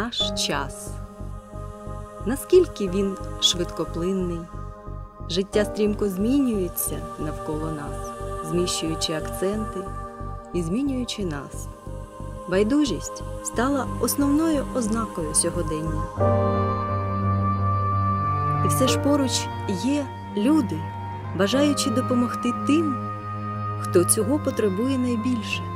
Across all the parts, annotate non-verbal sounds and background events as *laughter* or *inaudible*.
наш час. Наскільки він швидкоплинний, життя стрімко змінюється навколо нас, зміщуючи акценти і змінюючи нас. Байдужість стала основною ознакою сьогодення. І все ж поруч є люди, бажаючи допомогти тим, хто цього потребує найбільше.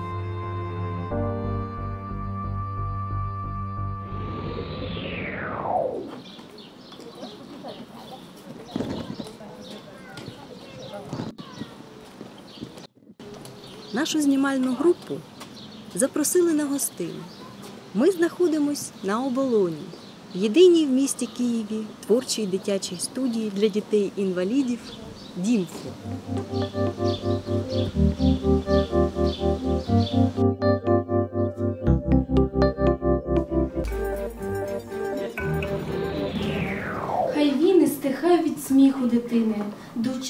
Нашу знімальну групу запросили на гостину. Ми знаходимось на оболоні, єдиній в місті Києві творчій дитячій студії для дітей-інвалідів Дімфу. Стихає від сміху дитини,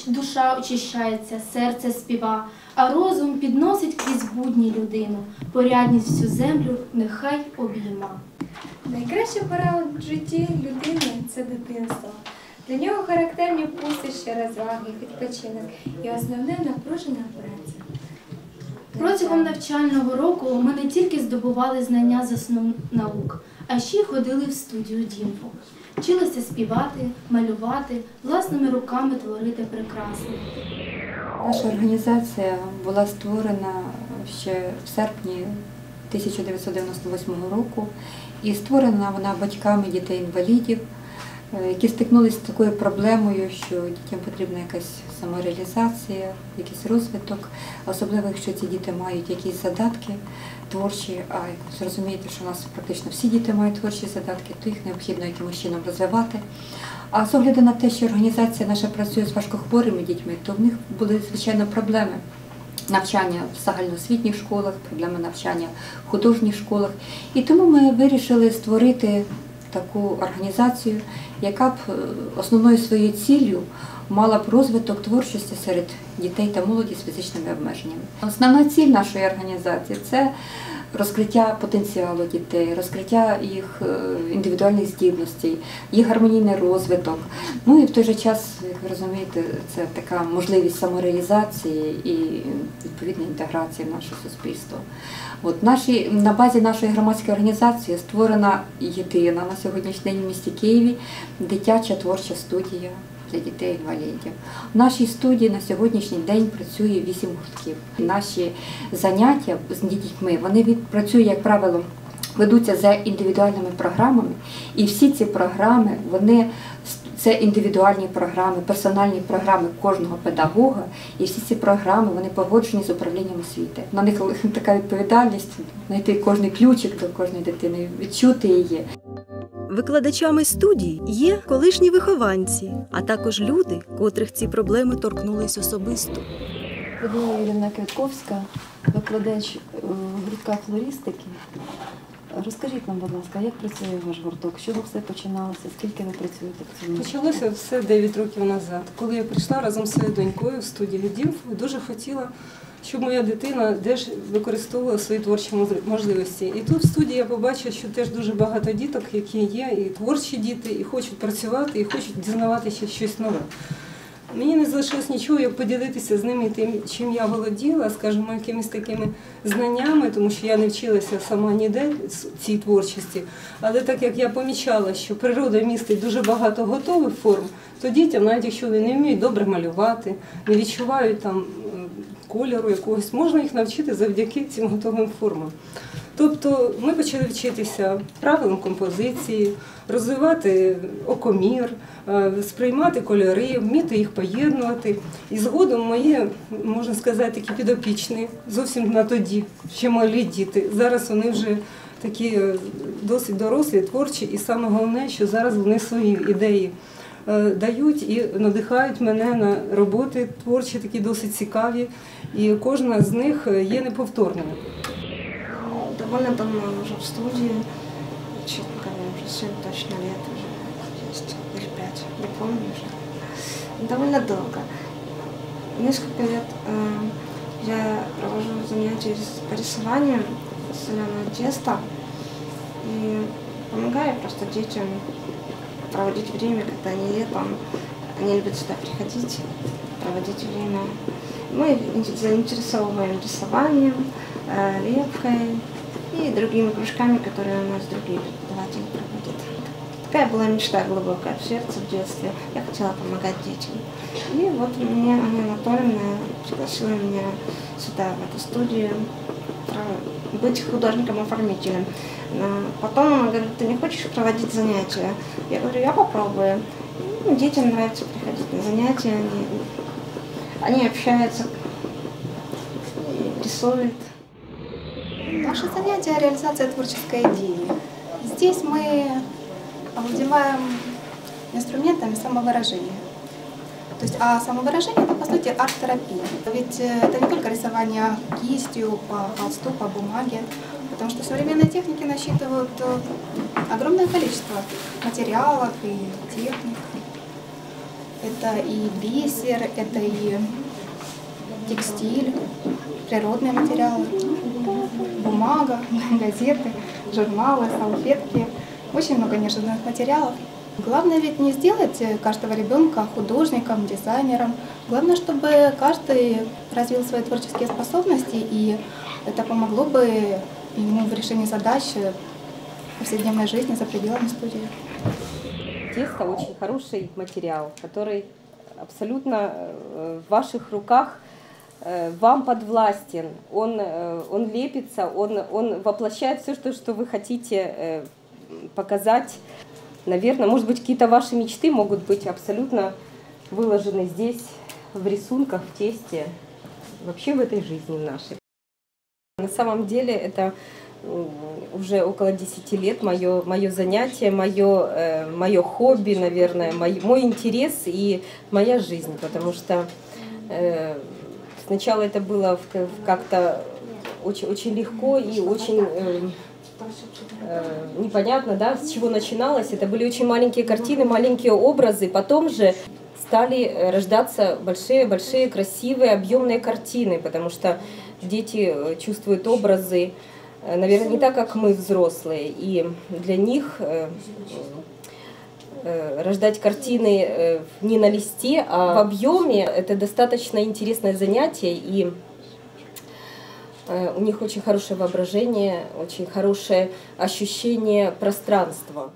душа очищається, серце співа, а розум підносить крізь будні людину, порядність всю землю нехай обійма. Найкраща пора у житті людини це дитинство. Для нього характерні пустощі, розваги, відпочинок і основне напружена праця. Протягом навчального року ми не тільки здобували знання з основ наук, а ще й ходили в студію Дімфу. Вчилися співати, малювати, власними руками творити прекрасне. Наша організація була створена ще в серпні 1998 року і створена вона батьками дітей-інвалідів, які стикнулися з такою проблемою, що дітям потрібна якась самореалізація, якийсь розвиток, особливо якщо ці діти мають якісь задатки творчі, а зрозумієте, що у нас практично всі діти мають творчі задатки, то їх необхідно якимось чином розвивати. А з огляду на те, що організація наша працює з важкохворими дітьми, то в них були звичайно проблеми навчання в загальноосвітніх школах, проблеми навчання в художніх школах. І тому ми вирішили створити таку організацію, яка б е, основною своєю ціллю мала б розвиток творчості серед дітей та молоді з фізичними обмеженнями. Основна ціль нашої організації це розкриття потенціалу дітей, розкриття їх е, індивідуальних здібностей, їх гармонійний розвиток. Ну і в той же час, як ви розумієте, це така можливість самореалізації і відповідної інтеграції в наше суспільство. От наші, на базі нашої громадської організації створена єдина на сьогоднішній день в місті Києві дитяча творча студія для дітей-інвалідів. В нашій студії на сьогоднішній день працює вісім гуртків. Наші заняття з дітьми вони від, працюють, як правило, ведуться за індивідуальними програмами, і всі ці програми вони це індивідуальні програми, персональні програми кожного педагога, і всі ці програми вони погоджені з управлінням освіти. На них *laughs* така відповідальність знайти кожний ключик до кожної дитини, відчути її. Викладачами студії є колишні вихованці, а також люди, котрих ці проблеми торкнулись особисто. Людмила Юрівна Квятковська, викладач е, гуртка флористики. Розкажіть нам, будь ласка, як працює ваш гурток? З чого все починалося? Скільки ви працюєте в цьому? Почалося все 9 років назад, коли я прийшла разом з своєю донькою в студію Дімфу і дуже хотіла, щоб моя дитина теж використовувала свої творчі можливості. І тут в студії я побачила, що теж дуже багато діток, які є, і творчі діти, і хочуть працювати, і хочуть дізнаватися щось нове. Мені не залишилось нічого, як поділитися з ними тим, чим я володіла, скажімо, якимись такими знаннями, тому що я не вчилася сама ніде цій творчості. Але так як я помічала, що природа містить дуже багато готових форм, то дітям, навіть якщо вони не вміють добре малювати, не відчувають там кольору якогось, можна їх навчити завдяки цим готовим формам. Тобто ми почали вчитися правилам композиції, розвивати окомір, сприймати кольори, вміти їх поєднувати. І згодом мої, можна сказати, такі підопічні, зовсім на тоді, ще малі діти. Зараз вони вже такі досить дорослі, творчі, і саме головне, що зараз вони свої ідеї. Дають і надихають мене на роботи творчі, такі досить цікаві, і кожна з них є неповторною. довольно давно уже в студии, честно говоря, уже 7 точно лет уже есть, или 5, не помню уже. Довольно долго. Несколько лет э, я провожу занятия по рисованию соленого теста. И помогаю просто детям проводить время, когда они летом, они любят сюда приходить, проводить время. Мы заинтересовываем рисованием, э, лепкой и другими кружками, которые у нас другие преподаватели проводят. Такая была мечта глубокая в сердце в детстве. Я хотела помогать детям. И вот мне Анна Анатольевна пригласила меня сюда, в эту студию, быть художником-оформителем. Потом она говорит, ты не хочешь проводить занятия? Я говорю, я попробую. Ну, детям нравится приходить на занятия, они, они общаются, рисуют. Наше занятие – реализация творческой идеи. Здесь мы овладеваем инструментами самовыражения. То есть, а самовыражение – это, по сути, арт-терапия. Ведь э, это не только рисование кистью, по холсту, по бумаге, потому что современные техники насчитывают э, огромное количество материалов и техник. Это и бисер, это и текстиль, природные материалы, бумага, *laughs* газеты, журналы, салфетки. Очень много неожиданных материалов. Главное ведь не сделать э, каждого ребенка художником, дизайнером. Главное, чтобы каждый развил свои творческие способности, и это помогло бы ему в решении задач э, повседневной жизни за пределами студии. Тесто очень хороший материал, который абсолютно э, в ваших руках вам подвластен. Он, он лепится, он, он воплощает все, что, что вы хотите показать. Наверное, может быть, какие-то ваши мечты могут быть абсолютно выложены здесь, в рисунках, в тесте, вообще в этой жизни нашей. На самом деле это уже около 10 лет мое, мое занятие, мое, э, мое хобби, наверное, мой, мой интерес и моя жизнь, потому что э, сначала это было как-то очень, очень легко и очень э, э, непонятно, да, с чего начиналось. Это были очень маленькие картины, маленькие образы. Потом же стали э, рождаться большие-большие красивые объемные картины, потому что дети э, чувствуют образы, э, наверное, не так, как мы взрослые. И для них рождать картины не на листе, а в объеме это достаточно интересное занятие и у них очень хорошее воображение, очень хорошее ощущение пространства.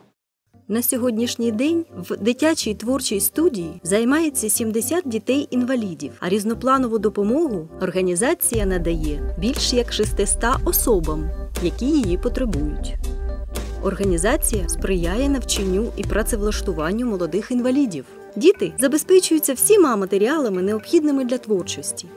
На сьогоднішній день в дитячій творчій студії займається 70 дітей-інвалідів, а різнопланову допомогу організація надає більш як 600 особам, які її потребують. Організація сприяє навчанню і працевлаштуванню молодих інвалідів. Діти забезпечуються всіма матеріалами, необхідними для творчості.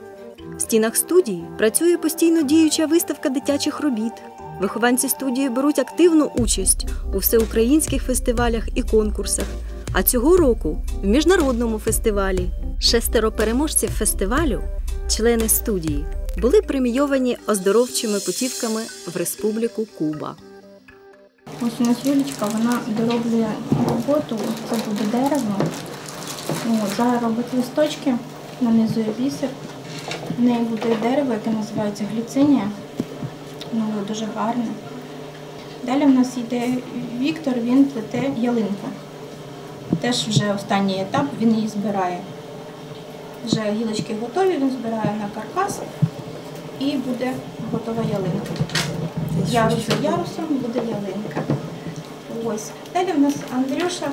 Стінах студії працює постійно діюча виставка дитячих робіт. Вихованці студії беруть активну участь у всеукраїнських фестивалях і конкурсах. А цього року в міжнародному фестивалі шестеро переможців фестивалю, члени студії, були премійовані оздоровчими путівками в Республіку Куба. Ось у нас Юлічка, вона дороблює роботу, це буде дерево. Зараз робить листочки, нанизує бісер. В неї буде дерево, яке називається гліцинія. Воно буде дуже гарне. Далі в нас йде Віктор, він плете ялинку. Теж вже останній етап, він її збирає. Вже гілочки готові, він збирає на каркас і буде готова ялинка. Ярус за ярусом буде ялинка. Ось. Далі в нас Андрюша.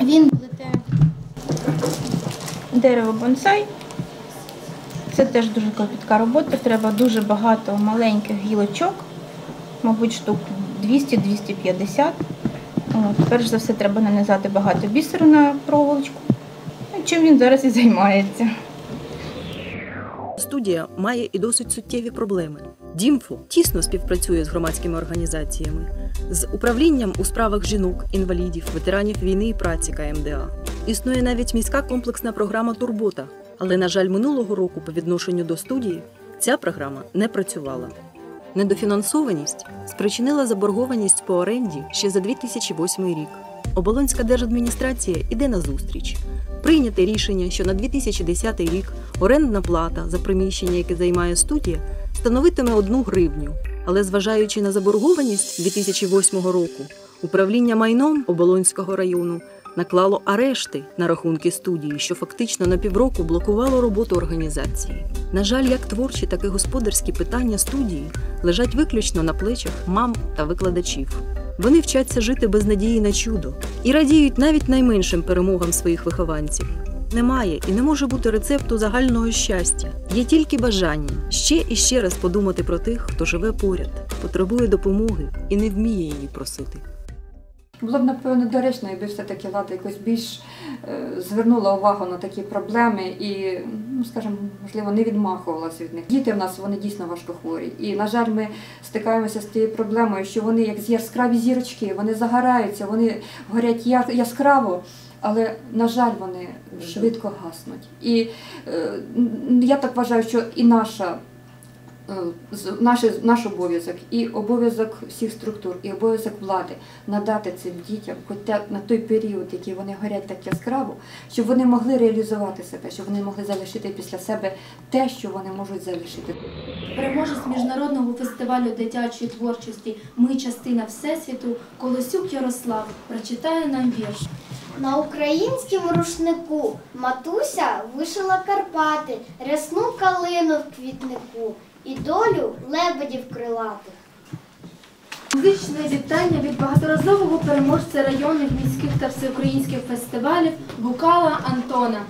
Він плете дерево бонсай. Це теж дуже кропітка робота. Треба дуже багато маленьких гілочок, мабуть, штук 200-250. Перш за все, треба нанизати багато бісеру на проволочку. Ну, Чим він зараз і займається. Студія має і досить суттєві проблеми. Дімфо тісно співпрацює з громадськими організаціями, з управлінням у справах жінок, інвалідів, ветеранів війни і праці КМДА. Існує навіть міська комплексна програма Турбота. Але, на жаль, минулого року по відношенню до студії ця програма не працювала. Недофінансованість спричинила заборгованість по оренді ще за 2008 рік. Оболонська держадміністрація іде на зустріч. Прийняте рішення, що на 2010 рік орендна плата за приміщення, яке займає студія, становитиме одну гривню. Але зважаючи на заборгованість 2008 року, управління майном Оболонського району наклало арешти на рахунки студії, що фактично на півроку блокувало роботу організації. На жаль, як творчі, так і господарські питання студії лежать виключно на плечах мам та викладачів. Вони вчаться жити без надії на чудо і радіють навіть найменшим перемогам своїх вихованців. Немає і не може бути рецепту загального щастя. Є тільки бажання ще і ще раз подумати про тих, хто живе поряд, потребує допомоги і не вміє її просити. Було б, напевно, доречно, якби все-таки влада якось більш е, звернула увагу на такі проблеми і, ну скажімо, можливо, не відмахувалася від них. Діти в нас вони дійсно важкохворі. І, на жаль, ми стикаємося з тією проблемою, що вони як яскраві зірочки, вони загораються, вони горять яскраво. Але, на жаль, вони швидко гаснуть. І е, я так вважаю, що і наша наш, наш обов'язок, і обов'язок всіх структур, і обов'язок влади надати цим дітям, хоча на той період, який вони горять так яскраво, щоб вони могли реалізувати себе, щоб вони могли залишити після себе те, що вони можуть залишити. Переможець міжнародного фестивалю дитячої творчості Ми частина Всесвіту Колосюк Ярослав прочитає нам вірш. На українському рушнику матуся вишила Карпати, рясну калину в квітнику і долю лебедів крилатих. Музичне вітання від багаторазового переможця районних міських та всеукраїнських фестивалів Гукала Антона.